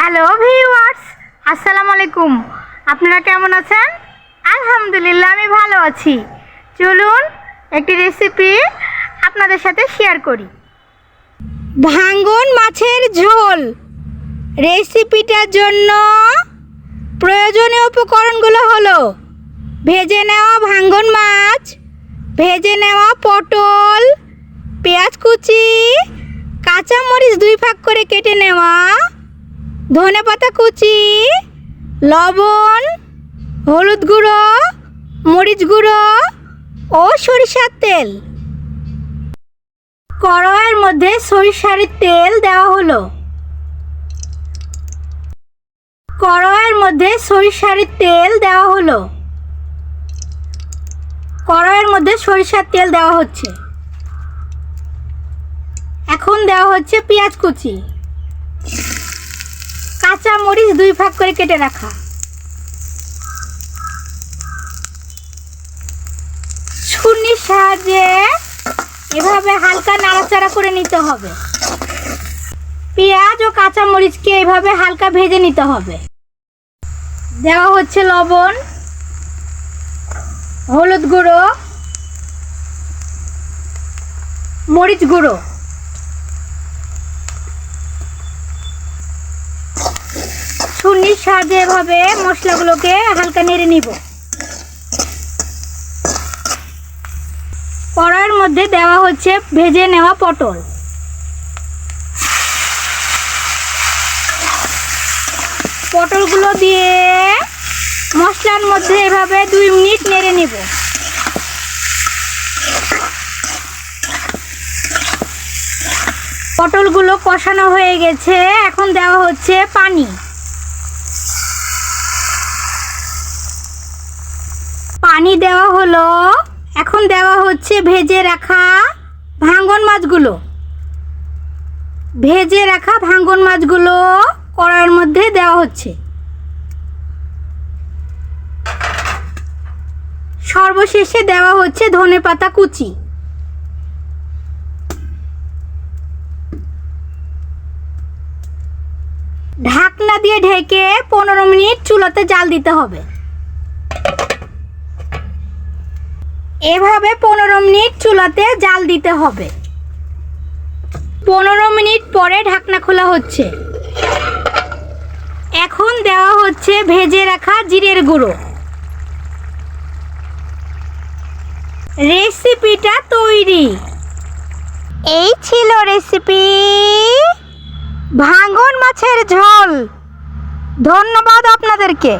Hello viewers আসসালামু আলাইকুম আপনারা কেমন আছেন? আলহামদুলিল্লাহ, আমি ভালো আছি। চলুন একটি রেসিপি আপনাদের সাথে শেয়ার করি। ভাঙ্গন মাছের ঝোল। রেসিপিটার জন্য প্রয়োজনীয় উপকরণগুলো হলো, ভেজে নেওয়া ভাঙ্গন মাছ, ভেজে নেওয়া পটল, পেঁয়াজ কুচি, কাঁচামরিচ দুই ভাগ করে কেটে নেওয়া ধনে পাতা কুচি, লবণ, হলুদ গুঁড়ো, মরিচ গুঁড়ো ও সরিষার তেল। কড়াইয়ের মধ্যে সরিষার তেল দেওয়া হলো। কড়াইয়ের মধ্যে সরিষার তেল দেওয়া হলো। কড়াইয়ের মধ্যে সরিষার তেল দেওয়া হচ্ছে। এখন দেওয়া হচ্ছে পেঁয়াজ কুচি। কাঁচা মরিচ দুই ভাগ করে কেটে রাখা। ছুরির সাহায্যে এভাবে হালকা নাড়াচাড়া করে নিতে হবে। পেঁয়াজ ও কাঁচা মরিচকে এভাবে হালকা ভেজে নিতে হবে। দেওয়া হচ্ছে লবণ, হলুদ গুঁড়ো, মরিচ গুঁড়ো। ছুরির সাহায্যে এভাবে মশলাগুলোকে হালকা নেড়ে নিব। কড়াইয়ের মধ্যে দেওয়া হচ্ছে ভেজে নেওয়া পটল। পটলগুলো দিয়ে মশলার মধ্যে এভাবে দুই মিনিট নেড়ে নেব। পটলগুলো কষানো হয়ে গেছে, এখন দেওয়া হচ্ছে পানি। পানি দেওয়া হলো। এখন দেওয়া হচ্ছে ভেজে রাখা ভাঙ্গন মাছগুলো। ভেজে রাখা ভাঙ্গন মাছগুলো কড়াইয়ের মধ্যে দেওয়া হচ্ছে। সর্বশেষে দেওয়া হচ্ছে ধনে পাতা কুচি। ঢাকনা দিয়ে ঢেকে পনেরো মিনিট চুলাতে জাল দিতে হবে। এভাবে পনেরো মিনিট চুলাতে জাল দিতে হবে। পনেরো মিনিট পরে ঢাকনা খোলা হচ্ছে। এখন দেওয়া হচ্ছে ভেজে রাখা জিরের গুঁড়ো। রেসিপিটা তৈরি। এই ছিল রেসিপি। ভাঙন মাছের ঝোল। ধন্যবাদ আপনাদেরকে।